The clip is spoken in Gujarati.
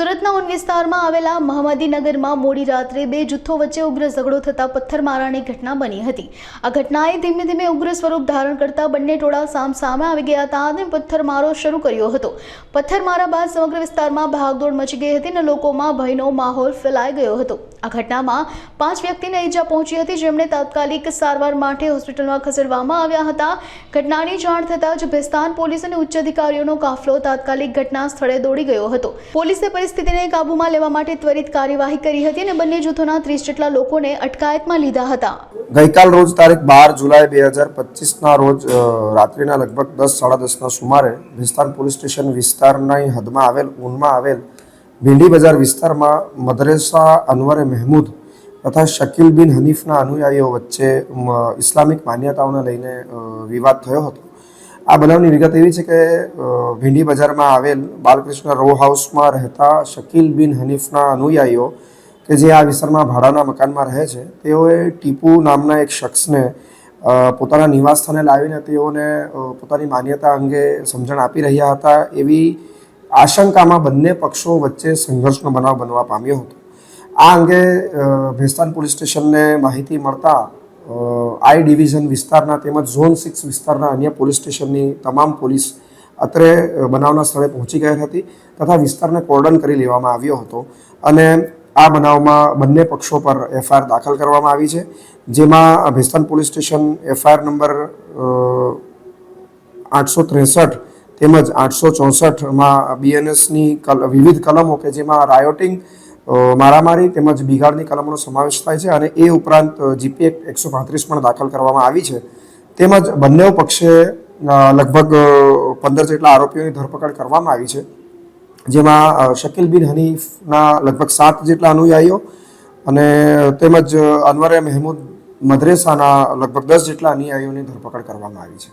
સુરતના ઉન વિસ્તારમાં આવેલા મહમદીનગરમાં મોડી રાત્રે બે જૂથો વચ્ચે ઉગ્ર ઝઘડો થતા પથ્થરમારાની ઘટના બની હતી. આ ઘટનાએ ધીમે ધીમે ઉગ્ર સ્વરૂપ ધારણ કરતા બંને ટોળા સામ સામે આવી ગયા હતા અને પથ્થરમારો શરૂ કર્યો હતો. પથ્થરમારા બાદ સમગ્ર વિસ્તારમાં ભાગદોડ મચી ગઈ હતી અને લોકોમાં ભયનો માહોલ ફેલાઈ ગયો હતો. આ ઘટનામાં પાંચ વ્યક્તિને ઈજા પહોંચી હતી જેમણે તાત્કાલિક સારવાર માટે હોસ્પિટલમાં ખસેડવામાં આવ્યા હતા. ઘટનાની જાણ થતાં જ ભેસ્તાન પોલીસ અને ઉચ્ચ અધિકારીઓનો કાફલો તાત્કાલિક ઘટના સ્થળે દોડી ગયો હતો. પોલીસે પરિસ્થિતિને કાબૂમાં લેવા માટે ત્વરિત કાર્યવાહી કરી હતી અને બંને જૂથોના ત્રીસ જેટલા લોકોને અટકાયતમાં લીધા હતા. ગઈકાલ રોજ તારીખ બાર જુલાઈ બે હજાર પચીસના રોજ રાત્રિના લગભગ દસ, સાડા દસના સુમારે વિસ્તાર પોલીસ સ્ટેશન વિસ્તારની હદમાં આવેલ, ઊનમાં આવેલ ભીંડી બજાર વિસ્તારમાં મદરેસા અનવરે મહેમૂદ તથા શકીલ બિન હનીફના અનુયાયીઓ વચ્ચે ઇસ્લામિક માન્યતાઓને લઈને વિવાદ થયો હતો. આ બનાવની વિગત એવી છે કે ભીંડી બજારમાં આવેલ બાલકૃષ્ણ રો હાઉસમાં રહેતા શકીલ બિન હનીફના અનુયાયીઓ કે જે આ વિસ્તારમાં ભાડાના મકાનમાં રહે છે, તેઓએ ટીપુ નામના એક શખ્સને પોતાના નિવાસસ્થાને લાવીને તેઓને પોતાની માન્યતા અંગે સમજણ આપી રહ્યા હતા એવી આશંકામાં બંને પક્ષો વચ્ચે સંઘર્ષનો બનાવ બનવા પામ્યો હતો. આ અંગે ભેસ્તાન પોલીસ સ્ટેશનને માહિતી મળતા આઈ ડિવિઝન વિસ્તારના તેમજ ઝોન સિક્સ વિસ્તારના અન્ય પોલીસ સ્ટેશનની તમામ પોલીસ અત્રે બનાવના સ્થળે પહોંચી ગઈ હતી તથા વિસ્તારને કોર્ડન કરી લેવામાં આવ્યો હતો. અને આ બનાવમાં બંને પક્ષો પર એફઆઈઆર દાખલ કરવામાં આવી છે, જેમાં Bhestan police station FIR number આઠસો ત્રેસઠ તેમજ આઠસો ચોસઠમાં બીએનએસની વિવિધ કલમો કે જેમાં રાયોટિંગ મારામારી તેમજ બિગાડની કલમોનો સમાવેશ થાય છે અને એ ઉપરાંત જીપી એકસો પાંત્રીસ પણ દાખલ કરવામાં આવી છે. તેમજ બંને પક્ષે લગભગ પંદર જેટલા આરોપીઓની ધરપકડ કરવામાં આવી છે. જેમાં શકીલ બિન હનીફના લગભગ સાત જેટલા અનુયાયીઓ અને તેમજ અનવરે મહેમૂદ મદ્રેસાના લગભગ દસ જેટલા અનુયાયીઓની ધરપકડ કરવામાં આવી છે.